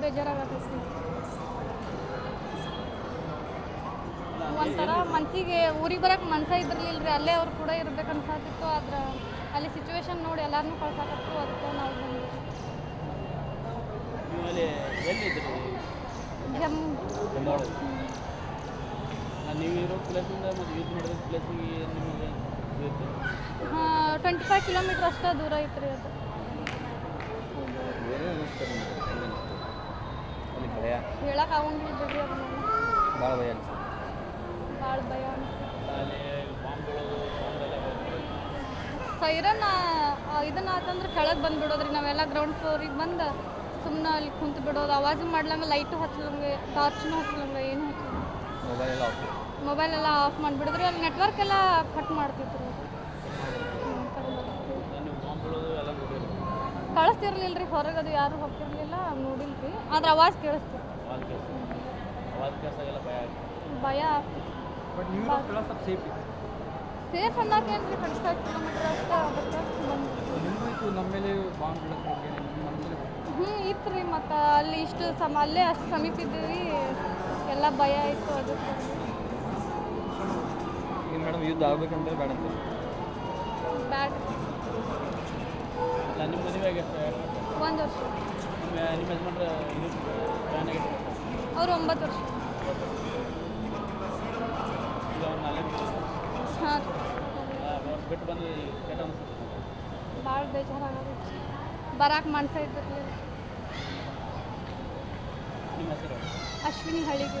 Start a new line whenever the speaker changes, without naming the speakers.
ಬೇಜಾರಾಗತ್ತೈತಿ ಒಂಥರ ಮನ್ಸಿಗೆ ಊರಿಗೆ ಬರಕ್ಕೆ ಮನ್ಸ ಇದ್ರಲಿಲ್ಲ ರೀ ಅಲ್ಲೇ ಅವ್ರು ಕೂಡ ಇರ್ಬೇಕು ಅನ್ಸಾತಿತ್ತು ಆದ್ರೆ ಅಲ್ಲಿ ಸಿಚುವೇಶನ್ ನೋಡಿ ಎಲ್ಲರನ್ನೂ ಕಳ್ಸಾಕತ್ತು ಅದಕ್ಕೆ ನಾವು ಹಾಂ ಟ್ವೆಂಟಿ ಫೈವ್ ಕಿಲೋಮೀಟರ್ ಅಷ್ಟೇ ದೂರ ಐತ್ರಿ ಅದು.
ಭಯ
ಆಗಂಗಿಲ್ಲ ಬಿಡ್ರಿ
ಭಾಳ ಭಯ
ಭಾಳ ಭಯ ಅನ್ಸುತ್ತೆ.
ಅಲ್ಲಿ ಬಾಂಬ್ಗಳು ಬಾಂಬೆಲ್ಲ
ಸೈರನ್ ಇದನ್ನ ಆತಂದ್ರೆ ಕೆಳಗೆ ಬಂದ್ಬಿಡೋದ್ರಿ ನಾವೆಲ್ಲ ಗ್ರೌಂಡ್ ಫ್ಲೋರಿಗೆ ಬಂದು ಸುಮ್ಮನೆ ಅಲ್ಲಿ ಕುಂತು ಬಿಡೋದು. ಆವಾಜು ಮಾಡ್ಲಂಗ ಲೈಟು ಹಚ್ಲಂಗೆ ಟಾರ್ಚ್ನು ಹಚ್ಲಂಗೆ ಏನು ಹಚ್ಚಲಂಗೆ
ಮೊಬೈಲ್ ಎಲ್ಲ ಆಫ್
ಮೊಬೈಲ್ ಎಲ್ಲ ಆಫ್ ಮಾಡಿಬಿಡಿದ್ರಿ. ಅಲ್ಲಿ ನೆಟ್ವರ್ಕ್ ಎಲ್ಲ ಕಟ್ ಮಾಡ್ತಿದ್ರು. ಕಳಿಸ್ತಿರ್ಲಿಲ್ಲ ರೀ ಹೊರಗೆ ಅದು ಯಾರು ಹೋಗ್ತಿರ್ಲಿಲ್ಲ ನೋಡಿಲ್ರಿ. ಆದ್ರೆ ಅವಾಜ್ ಕೇಳಿಸ್ತಿತ್ತು.
ಭಯ
ಆಗ್ತಿತ್ತು
ಬಟ್ ನೀವು ಸ್ವಲ್ಪ ಸೇಫ್ ಇದೆ.
ಸೇಫ್ ರೀ ಟ್ವೆಂಟಿ ಫೈವ್ ಕಿಲೋಮೀಟರ್ ಅಷ್ಟೇ
ನಮ್ಮ ಮೇಲೆ ಬಾಂಬ್
ಹ್ಞೂ ಇತ್ತು ರೀ ಮತ್ತು ಅಲ್ಲಿ ಇಷ್ಟು ಸಮ ಅಲ್ಲೇ ಅಷ್ಟು ಸಮೀಪ ಇದ್ದೀವಿ. ಎಲ್ಲ ಭಯ ಆಯಿತು ಅದಕ್ಕೆ
ಏನು ಮೇಡಮ್ ಯುದ್ಧ ಆಗ್ಬೇಕಂದ್ರೆ ಬೇಡ ಅಂತ.
ಬ್ಯಾಡ್. ಒಂದು ವರ್ಷ.
ನಿಮ್ಮ ಯಜಮಾನ್ರ ಆಗಿತ್ತು
ಅವ್ರು ಒಂಬತ್ತು ವರ್ಷ.
ಈಗ
ಹಾಂ.
ಅವ್ರು ಬಿಟ್ಟು ಬಂದು ಕೆಟ್ಟ ಅನಿಸುತ್ತೆ.
ಭಾಳ ಬೇಜಾರಾಗತ್ತೆ ಬರಾಕ್ ಮನ್ಸ ಇದ್ದಿರಲಿಲ್ಲ.
ನಿಮ್ಮ ಹೆಸರು?
ಅಶ್ವಿನಿ ಹಳಿಗೆ